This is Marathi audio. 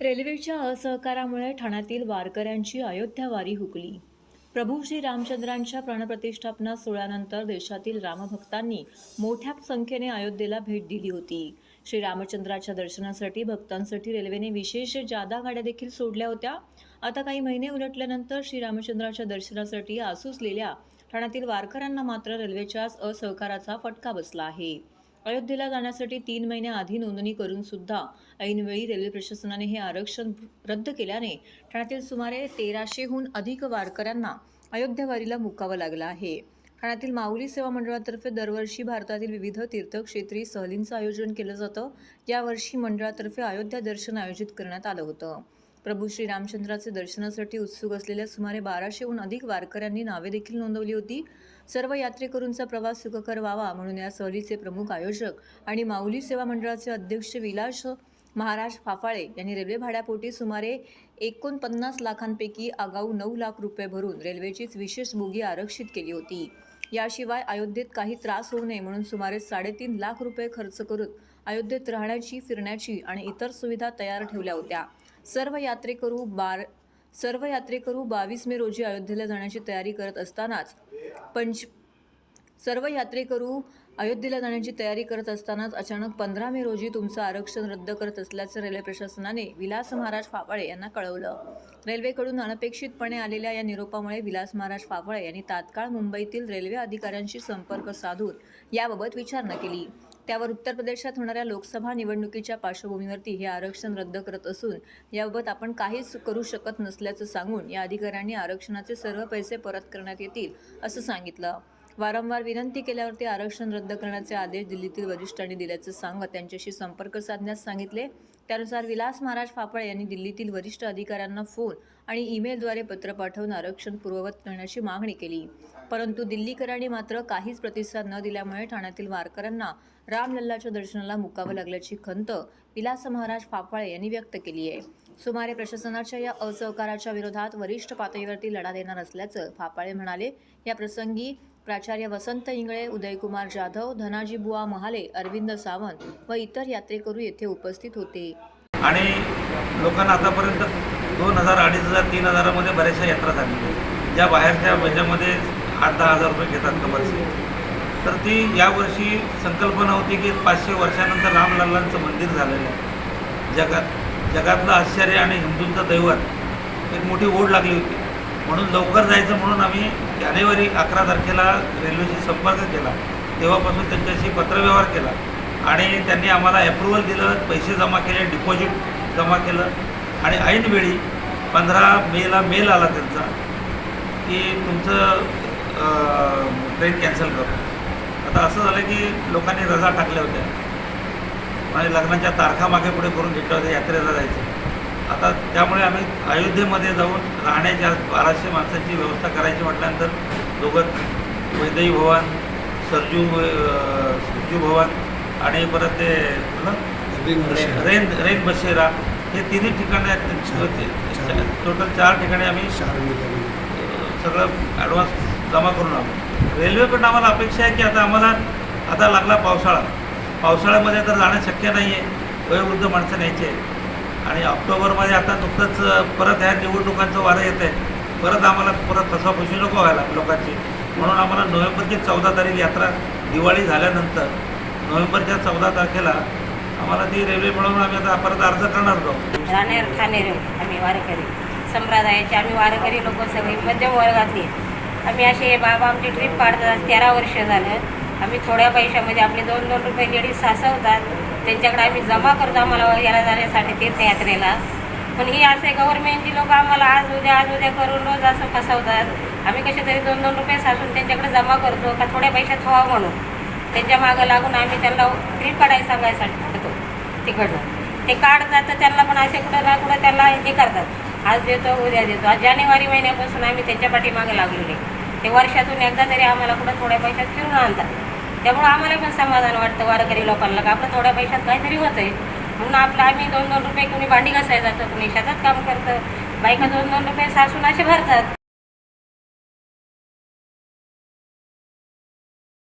रेल्वेच्या असहकारामुळे ठाण्यातील वारकऱ्यांची अयोध्या वारी हुकली. प्रभू श्री रामचंद्रांच्या प्राणप्रतिष्ठापना सोहळ्यानंतर देशातील रामभक्तांनी मोठ्या संख्येने अयोध्येला भेट दिली होती. श्री रामचंद्राच्या दर्शनासाठी भक्तांसाठी रेल्वेने विशेष जादा गाड्या देखील सोडल्या होत्या. आता काही महिने उलटल्यानंतर श्री रामचंद्राच्या दर्शनासाठी आसूसलेल्या ठाण्यातील वारकऱ्यांना मात्र रेल्वेच्याच असहकाराचा फटका बसला आहे. अयोध्येला जाण्यासाठी तीन महिन्या आधी नोंदणी करून सुद्धा ऐनवेळी रेल्वे प्रशासनाने हे आरक्षण रद्द केल्याने ठाण्यातील सुमारे तेराशेहून अधिक वारकऱ्यांना अयोध्यावारीला मुकावं लागलं आहे. ठाण्यातील माऊली सेवा मंडळातर्फे दरवर्षी भारतातील विविध तीर्थक्षेत्री सहलींचं आयोजन केलं जातं. यावर्षी मंडळातर्फे अयोध्या दर्शन आयोजित करण्यात आलं होतं. प्रभू श्री रामचंद्राचे दर्शनासाठी उत्सुक असलेल्या सुमारे बाराशेहून अधिक वारकऱ्यांनी नावे देखील नोंदवली होती. सर्व यात्रेकरूंचा प्रवास सुखकर व्हावा म्हणून या सहलीचे प्रमुख आयोजक आणि माऊली सेवा मंडळाचे अध्यक्ष विलास महाराज फाफाळे यांनी रेल्वे भाड्यापोटी सुमारे एकोणपन्नास लाखांपैकी आगाऊ नऊ लाख रुपये भरून रेल्वेचीच विशेष बोगी आरक्षित केली होती. याशिवाय अयोध्येत काही त्रास होऊ नये म्हणून सुमारे साडेतीन लाख रुपये खर्च करून अयोध्येत राहण्याची फिरण्याची आणि इतर सुविधा तयार ठेवल्या होत्या. सर्व यात्रेकरू बार सर्व यात्रेकरू बावीस मे रोजी अयोध्येला जाण्याची तयारी करत असतानाच पंच सर्व यात्रेकरू अयोध्येला जाण्याची तयारी करत असतानाच अचानक पंधरा मे रोजी तुमचं आरक्षण रद्द करत असल्याचं रेल्वे प्रशासनाने विलास महाराज फाफळे यांना कळवलं. रेल्वेकडून अनपेक्षितपणे आलेल्या या निरोपामुळे विलास महाराज फाफळे यांनी तात्काळ मुंबईतील रेल्वे अधिकाऱ्यांशी संपर्क साधून याबाबत विचारणा केली. त्यावर उत्तर प्रदेशात होणाऱ्या लोकसभा निवडणुकीच्या पार्श्वभूमीवरती हे आरक्षण रद्द करत असून याबाबत आपण काहीच करू शकत नसल्याचं सांगून या अधिकाऱ्यांनी आरक्षणाचे सर्व पैसे परत करण्यात येतील असं सांगितलं. वारंवार विनंती केल्यावरती आरक्षण रद्द करण्याचे आदेश दिल्लीतील वरिष्ठांनी दिल्याचं सांगत त्यांच्याशी संपर्क साधण्यास सांगितले. त्यानुसार विलास महाराज फाफळे यांनी दिल्लीतील वरिष्ठ अधिकाऱ्यांना फोन आणि ईमेलद्वारे पत्र पाठवून आरक्षण पूर्ववत करण्याची मागणी केली. परंतु दिल्लीकरांनी मात्र काहीच प्रतिसाद न दिल्यामुळे ठाण्यातील वारकऱ्यांना रामलल्लाच्या दर्शनाला मुकावं लागल्याची खंत विलास महाराज फाफाळे यांनी व्यक्त केली आहे. सुमारे प्रशासनाच्या या असहकाराच्या विरोधात वरिष्ठ पातळीवरती लढा देणार असल्याचं फाफाळे म्हणाले. या प्रसंगी प्राचार्य वसंत इंगळे उदयकुमार जाधव धनाजी बुवा महाले अरविंद सावंत व इतर यात्रेकरू येथे उपस्थित होते. आणि लोकांना आतापर्यंत दोन हजार अडीच हजार तीन हजारामध्ये बऱ्याचशा यात्रा झाल्या ज्या बाहेरच्या ह्याच्यामध्ये आठ दहा हजार रुपये घेतात कमर्शियल तर ती यावर्षी संकल्पना होती की पाचशे वर्षानंतर रामलल्लांचं मंदिर झालेलं आहे. जगात जगातलं आश्चर्य आणि हिंदूंचं दैवत एक मोठी ओढ लागली होती. म्हणून लवकर जायचं म्हणून आम्ही जानेवारी अकरा तारखेला रेल्वेशी संपर्क केला. तेव्हापासून त्यांच्याशी पत्रव्यवहार केला. आणि त्यांनी आम्हाला ॲप्रुव्हल दिलं पैसे जमा केले डिपॉझिट जमा केलं. आणि ऐनवेळी पंधरा मेला मेल आला त्यांचा की तुमचं ट्रेन कॅन्सल करू. आता असं झालं की लोकांनी रजा टाकल्या होत्या. आणि लग्नाच्या तारखा मागे पुढे करून घेतल्या होत्या यात्रेला जायचं. आता त्यामुळे आम्ही अयोध्येमध्ये जाऊन राहण्याच्या बाराशे माणसांची व्यवस्था करायची म्हटल्यानंतर दोघं वैदई भवन सरजू सरजू भवन आणि परत ते? रेन रेन बसेरा हे तिन्ही ठिकाणे टोटल चार ठिकाणी आम्ही सगळं ॲडव्हान्स जमा करून आलो. रेल्वेकडून आम्हाला अपेक्षा आहे की आता आम्हाला आता लागला पावसाळा. पावसाळ्यामध्ये तर जाणं शक्य नाही आहे वयोवृद्ध माणसं न्यायची. आहे आणि ऑक्टोबरमध्ये आता नुकतंच परत ह्या निवडणुकांचं वारं येत आहे परत आम्हाला परत फसवाफसवी नको व्हायला लोकांची. म्हणून आम्हाला नोव्हेंबरची चौदा तारीख यात्रा दिवाळी झाल्यानंतर नोव्हेंबरच्या चौदा तारखेला आम्हाला ती रेल्वे मिळवून आम्ही आता परत अर्ज करणार आहोत. राहणार ठाणेरे आम्ही वारकरी. संप्रदायाचे आम्ही वारकरी लोक सगळी मध्यम वर्गातली. आम्ही असे बाबा आमची ट्रिप काढतात. तेरा वर्ष झालं. आम्ही थोड्या पैशामध्ये आपले दोन दोन रुपये लेडीज सासवतात त्यांच्याकडे आम्ही जमा करतो आम्हाला याला जाण्यासाठी तीर्थयात्रेला पण ही असे गव्हर्नमेंटची लोक आम्हाला आज उद्या आज उद्या करून रोज असं फसवतात. आम्ही कसे तरी दोन दोन रुपये साचून त्यांच्याकडे जमा करतो का थोड्या पैशात व्हावं म्हणून. त्यांच्या मागं लागून आम्ही त्यांना ट्रिप काढायला सांगायसाठी करतो तिकडनं. ते काढतात तर त्यांना पण असे कुठं ना कुठं त्यांना हे करतात. आज देतो उद्या देतो. आज जानेवारी महिन्यापासून आम्ही त्यांच्या पाठीमागे लागलेले ते वर्षातून एकदा तरी आम्हाला कुठं थोड्या पैशात फिरून आणतात. त्यामुळं आम्हाला पण समाधान वाटतं वारकरी लोकांना का आपलं थोड्या पैशात काहीतरी होतं आहे म्हणून आपलं आम्ही दोन दोन रुपये कुणी भांडी घासायला जातं कुणी शेतात काम करतं. बायका दोन दोन रुपये सासून असे भरतात.